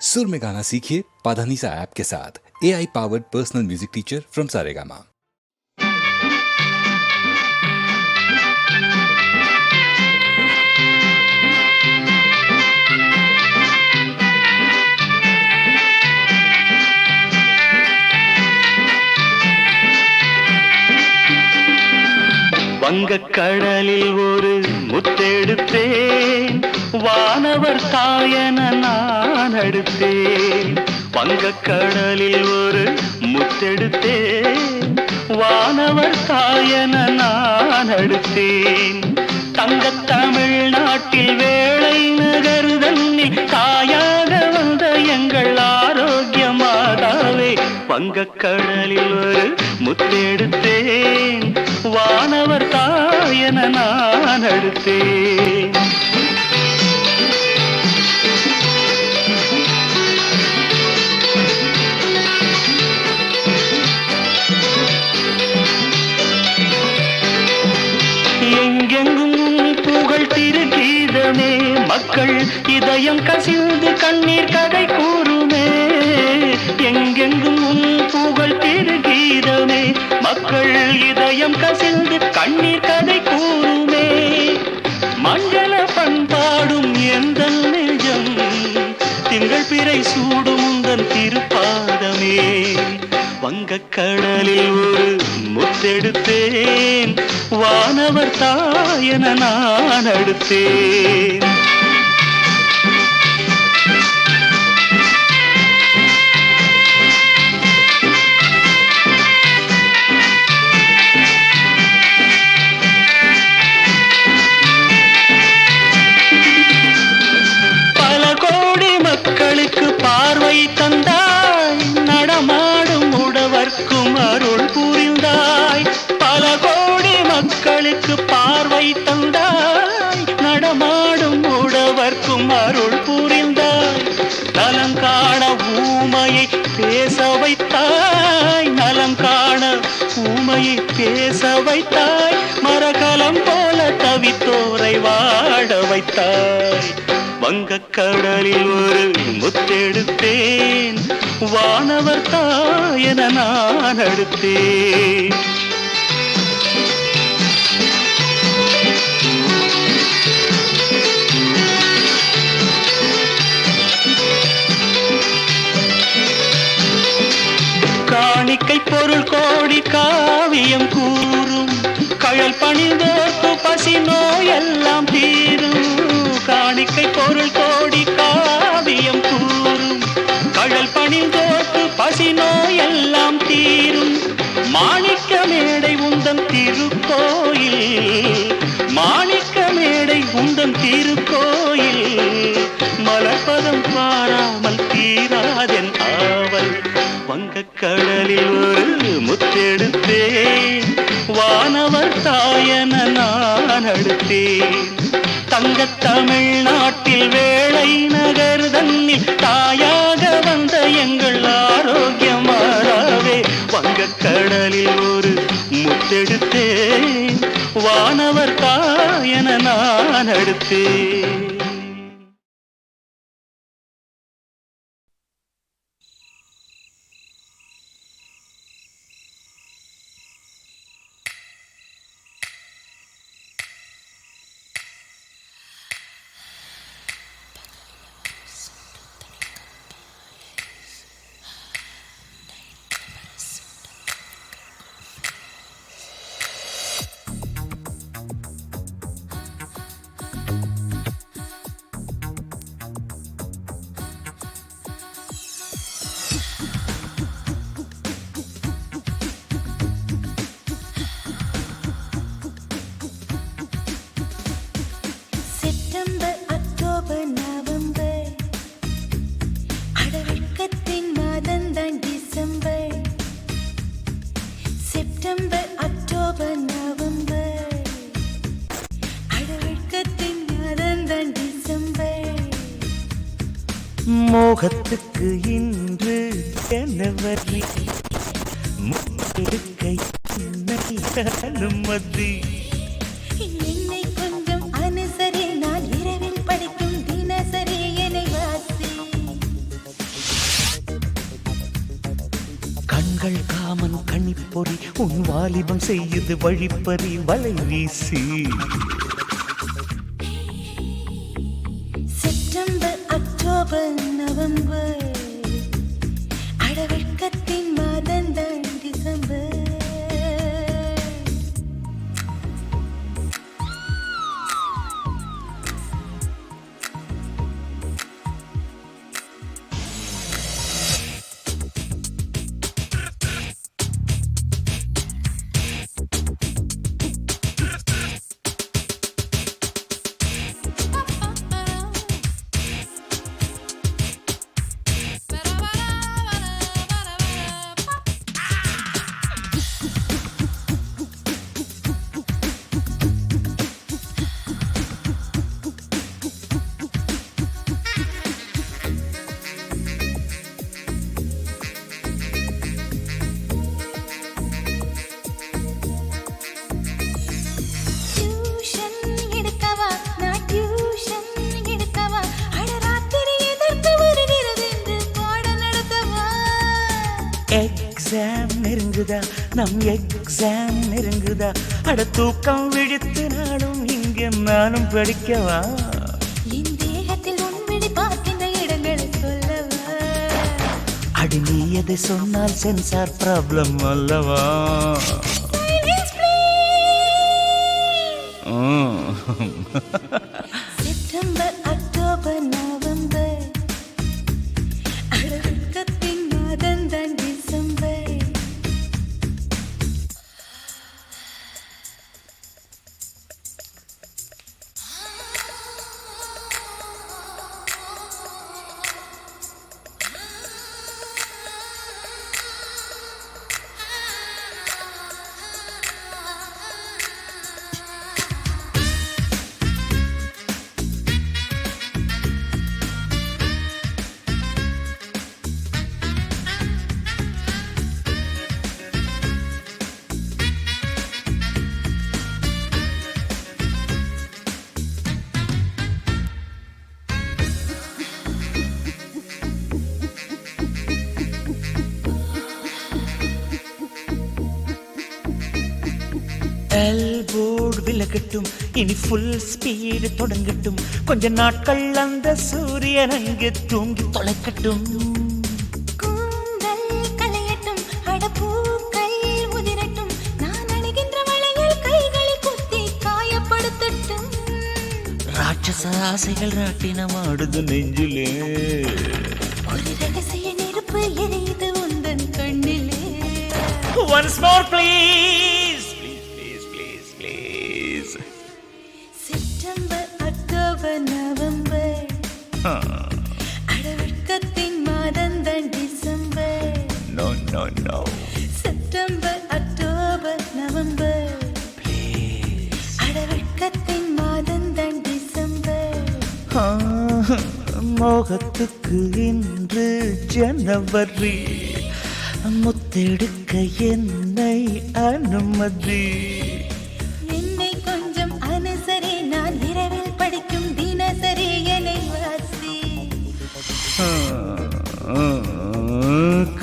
सुर में गाना सीखिए पाधानीसा ऐप के साथ A I powered personal music teacher from Saregama வங்கக்கடலில் ஒரு முத்தெடுத்தேன் வானவர் தாயன நான் அடுத்தேன் வங்கக்கடலில் ஒரு முத்தெடுத்தேன். வானவர் தாயன நான் அடுத்தேன் தங்க தமிழ்நாட்டில் வேளை நகருதன்னில் தாயாக வந்த எங்கள் ஆரோக்கிய மாதாவே வங்கக்கடலில் ஒரு முத்தெடுத்தேன். வானவர் தாயன நான் அடுத்தேன் சொற்கள் இதயம் கசிந்து கண்ணீர் கதை கூறுமே. எங்கெங்கும் புகழ் திருகீதமே மக்கள் இதயம் கசிந்து கண்ணீர் கதை கூறுமே. மங்கள பண்பாடும் எந்த நெஞ்சம். திங்கள் பிறை சூடும் உந்தன் திருப்பாதமே. வங்கக்கடலில் ஒரு முத்தெடுத்தேன். வானவர் தாயன நான் அடுத்தேன். பேச வைத்தாய். மரகலம் போல தவித்தோரை வாழ வைத்தாய். வங்கக்கடலில் ஒரு முத்தெடுத்தேன். வானவர் தாயன நான் அடுத்தேன். பொருள் பொருள் கோடி காவியம் கூறும். கழல் பணிந்தோர்க்கு பசி நோயெல்லாம் தீரும். காணிக்கை பொருள் கோடி காவியம் கூறும். கழல் பணிந்தோர்க்கு பசி நோயெல்லாம் தீரும். மாணிக்க மேடை உந்தம் திருக்கோயில். மாணிக்க மேடை உந்தம் திருக்கோயில். மலர்பதம் பாராமல் தீராதென் ஆவல். வங்கக்கடலில் ஒரு முத்தெடுத்தேன் வானவர் தாயன நான் அடுத்தேன். தங்க தமிழ்நாட்டில் வேளை நகர் தன்னில் தாயாக வந்த எங்கள் ஆரோக்கியம் ஆரோக்கியமாறாவே வங்கக்கடலில் ஒரு முத்தெடுத்தேன் வானவர் தாயன நான் அடுத்தேன். மோகத்துக்கு இன்று கனவரி முக்கை அனுமதி. என்னை அனுசரி நான் படிக்கும் தினசரி என்னை வாசி. கண்கள் காமன் கணிப்பொறி உன் வாலிபம் செய்யுது வழிப்பறி வலை வீசி. நம் எக்ஸாம் நெருங்குதா அட தூக்கம் விழித்து நாளும் இங்கே நானும் படிக்கவா? அடி நீ எதை சொன்னால் சென்சார் ப்ராப்ளம் அல்லவா? Silence, எல்போர்டு விலகட்டும். இனி ஃபுல் ஸ்பீடு தொடங்கட்டும். கொஞ்ச நாட்கள் அந்த சூரியன் அங்கே தூங்கி தொலைக்கட்டும். ராட்சச ஆசைகள் ராட்டினம் ஆடுது நெஞ்சிலே. ஒரு ரகசிய நெருப்பு எரியுது உந்தன் கண்ணிலே. ஒன்ஸ் மோர் ப்ளீஸ் மோகத்துக்கு இன்று ஜனவரி. முத்தெடுக்க என்னை அனுமதி. என்னை கொஞ்சம் அனுசரி நான் இரவில் படிக்கும் தினசரி என்னை வாசி.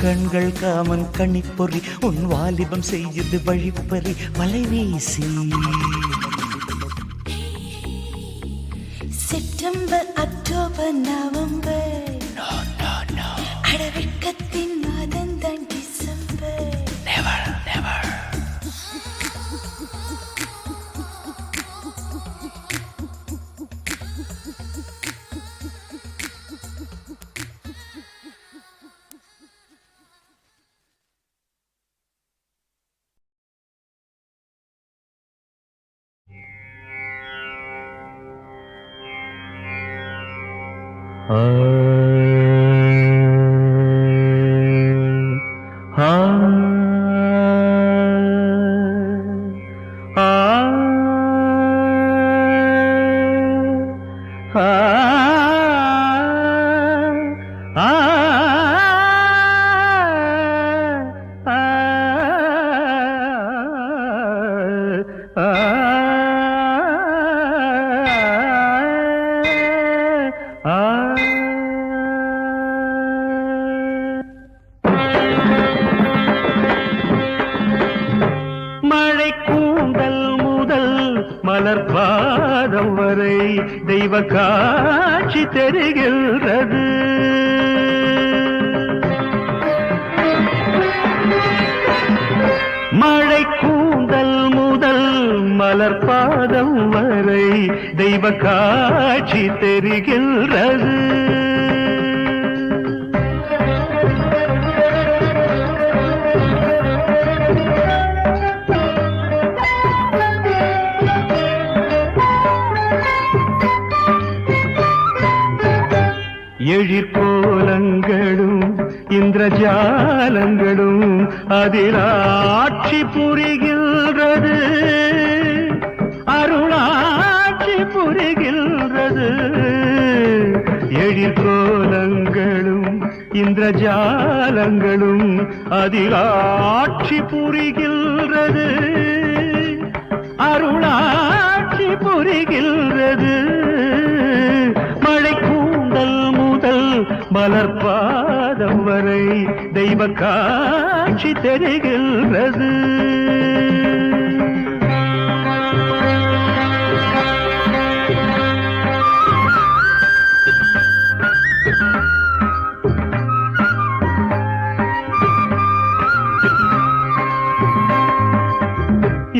கண்கள் காமன் கணிப்பொறி உன் வாலிபம் செய்யுது வழிப்பறி வலை வீசி. செப்டம்பர் அக்டோபர் நவம்பர் ஆ தெய்வ காட்சி தெரிகின்றது. எழிற்கோலங்களும் இந்திரஜாலங்களும் அதில் ஆட்சி புரிகின்றது அருளாட்சி எழிற்கோலங்களும் இந்திரஜாலங்களும் அதில் ஆட்சி புரிகின்றது. அருளாட்சி புரிகின்றது. மழை கூந்தல் முதல் மலர் வரை தெய்வ காட்சி தெரிகின்றது.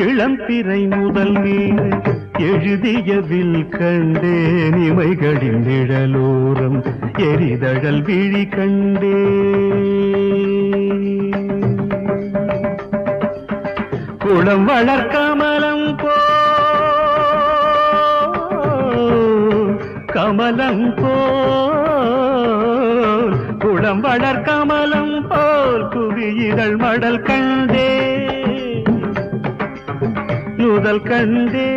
இளம்பிறை முதல் நீர் எழுதியவில் கண்டேன் இமைகளின் நிழலோரம் எரிதழல் விழி கண்டே. குளம் வளர்க்கமலம் போ கமலம் போல் குளம் வளர்க்கமலம் போல் குவியிதழ் மடல் கண்டே. முதல் கண்டே.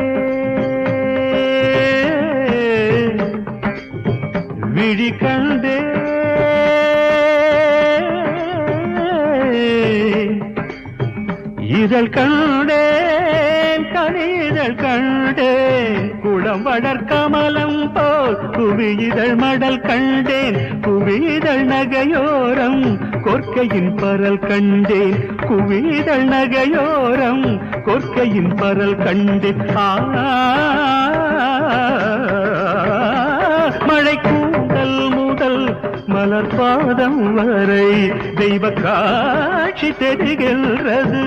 விழி கண்டே. இதழ் கண்டேன் கனிதழ் கண்டேன் குளம் வளர் கமலம் போல் குவியிதழ் மடல் கண்டேன் குவியிதழ் நகையோரம் கொற்கையின் பரல் கண்டேன். குவிதழ் நகையோரம் கொற்கையின் பரல் கண்டேன் மழை கூந்தல் முதல் மலர் பாதம் வரை தெய்வ காட்சி தெரிகின்றது.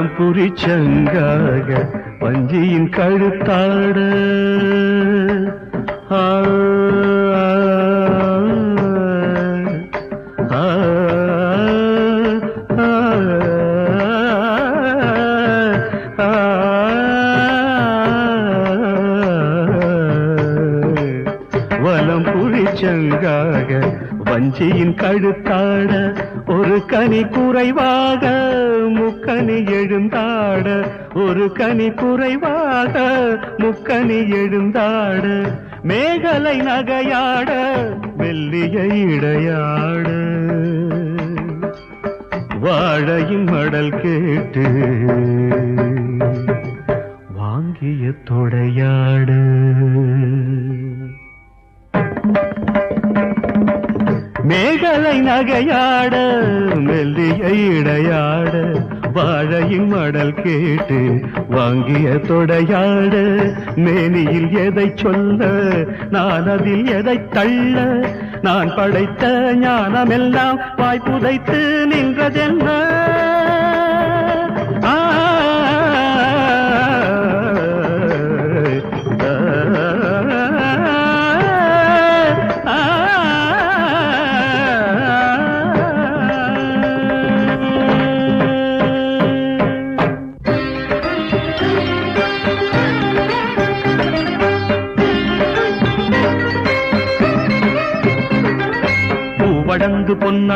வலம் புரிச்சங்காக வஞ்சியின் கழுத்தாட ஆ, ஆ, ஆ, வஞ்சியின் கழுத்தாட ஒரு கனி குறைவாக எழுந்தாட ஒரு கனி குறைவாக முக்கனி எழுந்தாட மேகலை நகையாட வெள்ளிய இடையாட. வாழையின் மடல் கேட்டு வாங்கிய தொடையாடு. மேகலை நகையாட மெல்லிய இடையாட. வாழையின் மடல் கேட்டு வாங்கிய தொடையாட மேனியில் எதை சொல்ல நான் அதில் எதை தள்ள நான் படைத்த ஞானமெல்லாம் வாய்ப்புதைத்து நின்றதென்ன?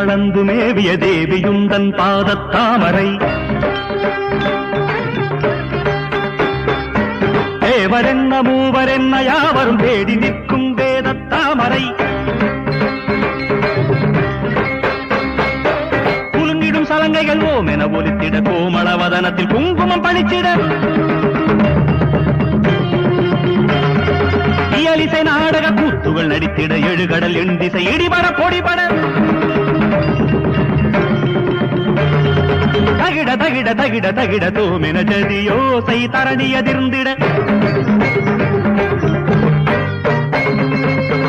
பூவடந்து பொன்னளந்து மேவிய தேவியுந்தன் பாதத்தாமரை. தேவரென்ன மூவரென்ன யாவரும் தேடி நிற்கும் வேதத்தாமரை. குலுங்கிடும் சலங்கைகள் மணிகள் ஓம் என ஒலித்திட கோமள வதனத்தில் குங்குமம் பளிச்சிட இயலிசை நாடக கூத்துகள் நடித்திட எழுகடல் எண் திசை இடிபட பொடிபட. தகிட தகிட தகிட தகிட தோமென ஜதியோசை தரணி அதிர்ந்திட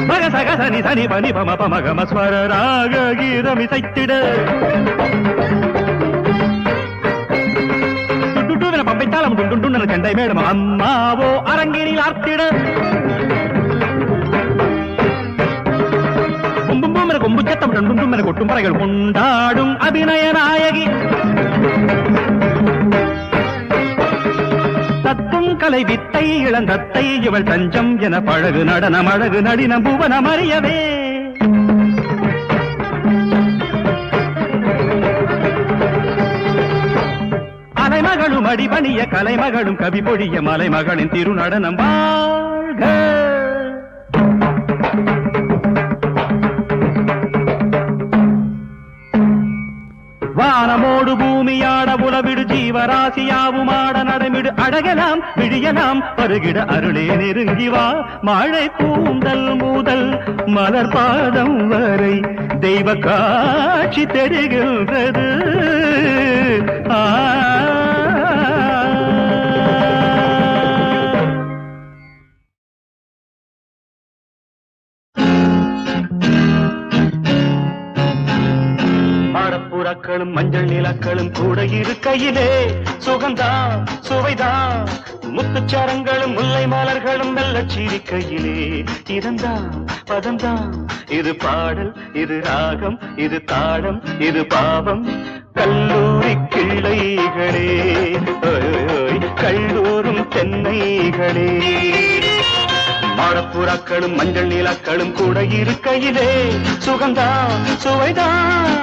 மக சனி சனி பனி பம பம கம ஸ்வர ராக கீதமி சைத்திட டுட்டுவென பம்பை தாளம் செண்டை மேடம் அம்மாவோ அரங்கினில் ஆர்த்திட. கும்பும் பூமர ரெண்டும் என கொட்டும் பறைகள் கொண்டாடும் அபிநய நாயகி. கலை வித்தை இளந்தத்தை இவள் தஞ்சம் என பழகு நடனம் அழகு நடினம் புவனம் அறியவே. அலைமகளும் அடிபணிய கலைமகளும் கவி பொழிய மலைமகளின் திருநடனம் வாழ்க. வானமோடு பூமியாட உலவிடு ஆட நடமிடு அழகலாம் விழியலாம் வருகிட அருளே நெருங்கி வா மழை கூந்தல் மூதல் மலர் பாதம் வரை தெய்வ காட்சி தெரிகின்றது ஆ மாடப்புறாக்களும் மஞ்சள் நிலக்களும் கூட இருக்கையிலே. சுகந்தான் சுவைதான் முத்துச்சரங்களும் முல்லை மலர்களும் மெல்ல சிரிக்கையிலே. இதந்தான் பதந்தான் இது பாடல் இது ராகம் இது தாளம் இது பாவம். கல்லூரி கிள்ளைகளே கல்லூரும் தென்னைகளே. மாடப்புறாக்களும் மஞ்சள் நிலாக்களும் கூட இருக்கையிலே. சுகந்தான் சுவைதான்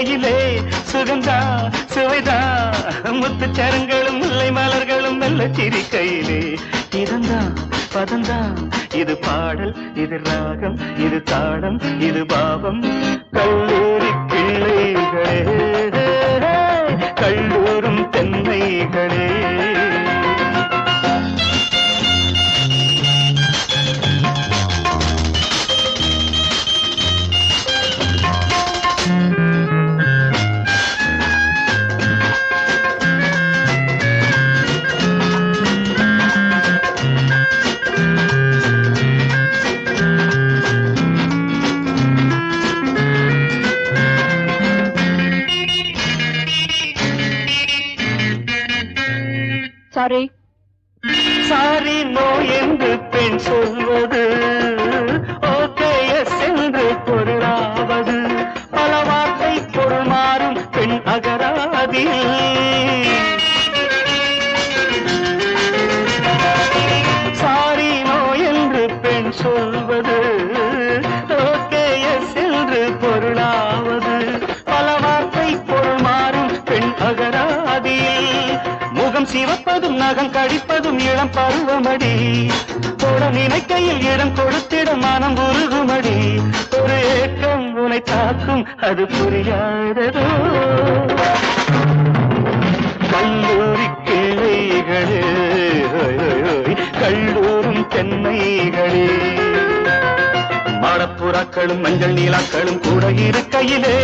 கையிலே சுகந்தா சுவைதா. முத்து சரங்களும் முல்லை மலர்களும் வெள்ள மெல்ல சிரிக்கையிலே. இதந்தா பதந்தா. இது பாடல் இது ராகம் இது தாளம் இது பாவம் கல்லூரி கிள்ளைகளே சாரி. சாரி நோ என்று பெண் சொல்வது? ஓகே என்று பொருளாவது. பல வார்த்தை பொருள் மாறும் பெண் அகராதி. கடிப்பதும் நகம் கடிப்பதும் இளம் பருவமடி. தொட நினைக்கையில் இடம் கொடுத்திட மனம் உருகுமடி. ஒரு ஏக்கம் உனை தாக்கும் அது புரியாததோ? கல்லூரி கிள்ளைகளே கல்லூரும் தென்னைகளே. மாடப்புறாக்களும் மஞ்சள் நீலாக்களும் கூட இருக்கையிலே.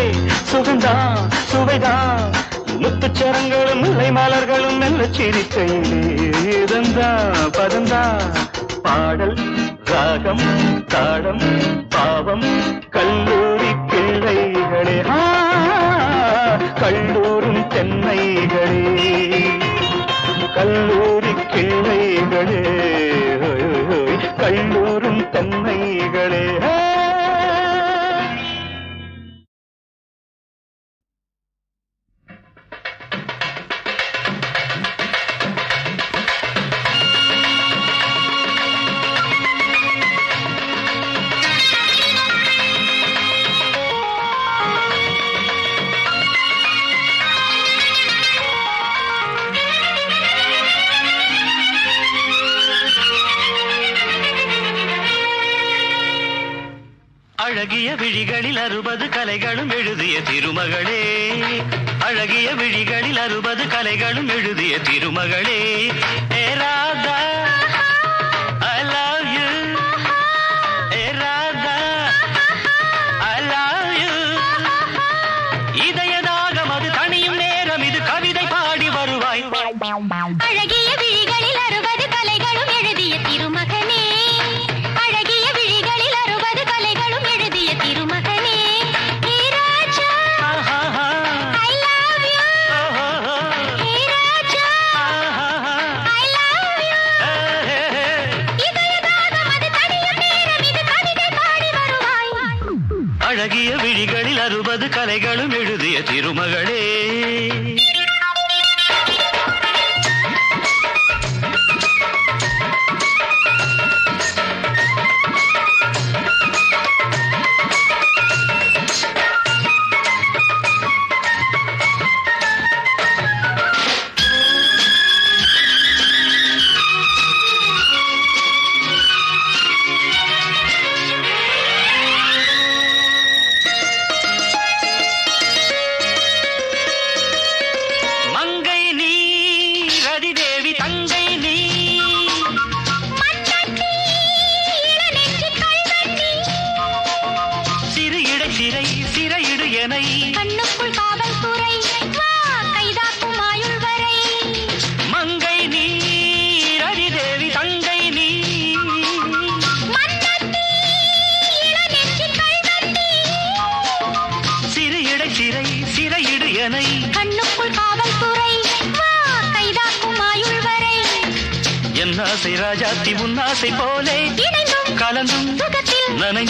சுகந்தான் சுவைதான் முத்துச்சரங்களும் முல்லை மலர்களும் மெல்ல சிரிக்கையிலே இதந்தா பதந்தா. பாடல் ராகம் தாளம் பாவம் எழுதிய திருமகளே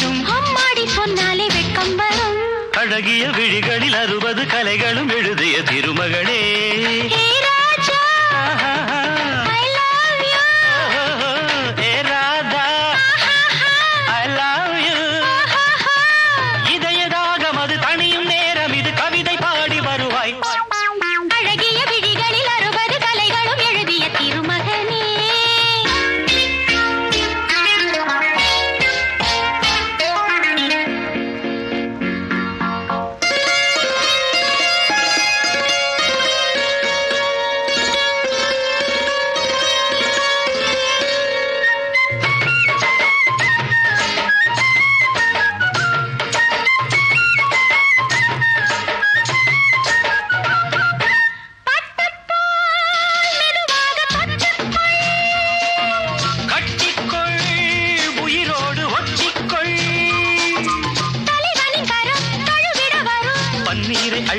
வரும். அம்மாடி சொன்னாலே வெட்கம் வரும். அழகிய விழிகளில் அறுபது கலைகளும் எழுதிய திருமகளே.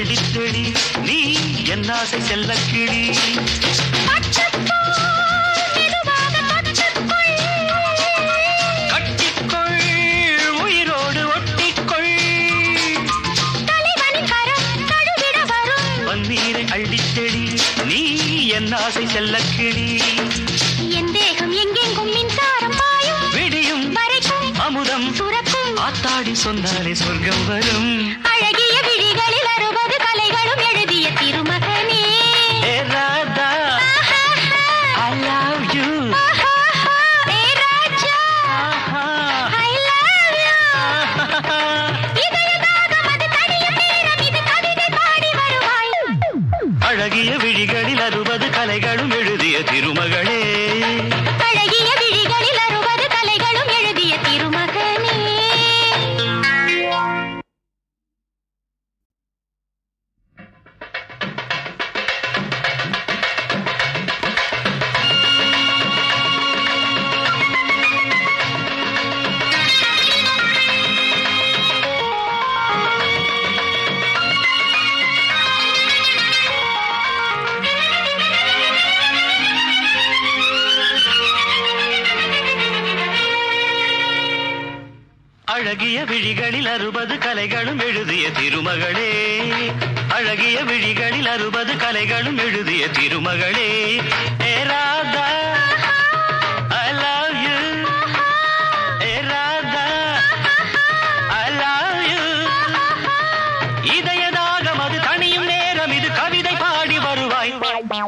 வெடிக்கிளி நீ என் ஆசை செல்ல கிளி. அள்ளித்தெளி நீ என் ஆசை செல்ல கிளி. என் தேகம் எங்கெங்கும் மின்சாரம் பாயும். விடியும் வரைக்கும் அமுதம். சுரக்கும். ஆத்தாடி சொன்னாலே சொர்க்கம் வரும். கடலில் அறுபது கலைகளும் எழுதிய திருமகளே.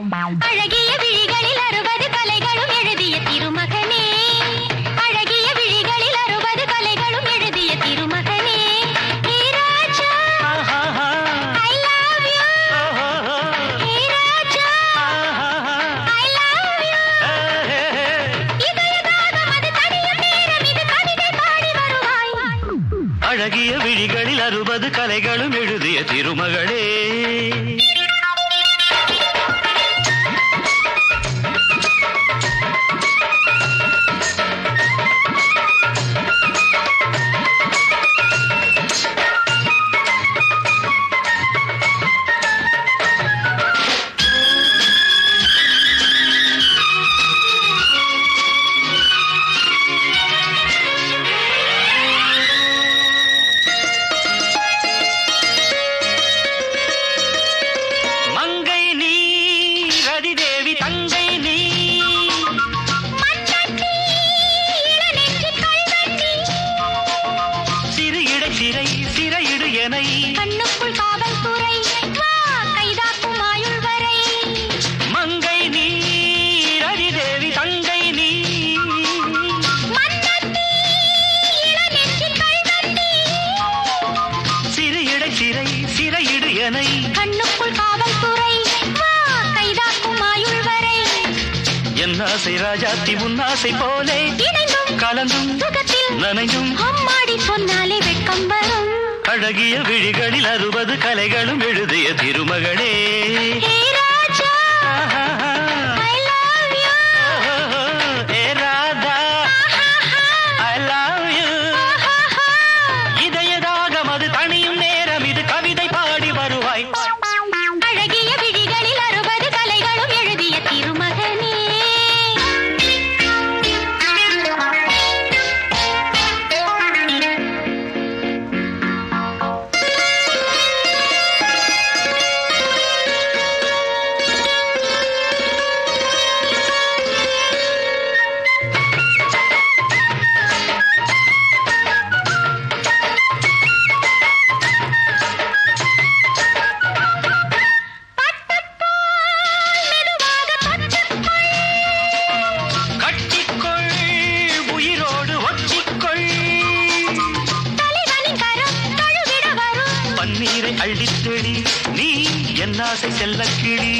bow, bow.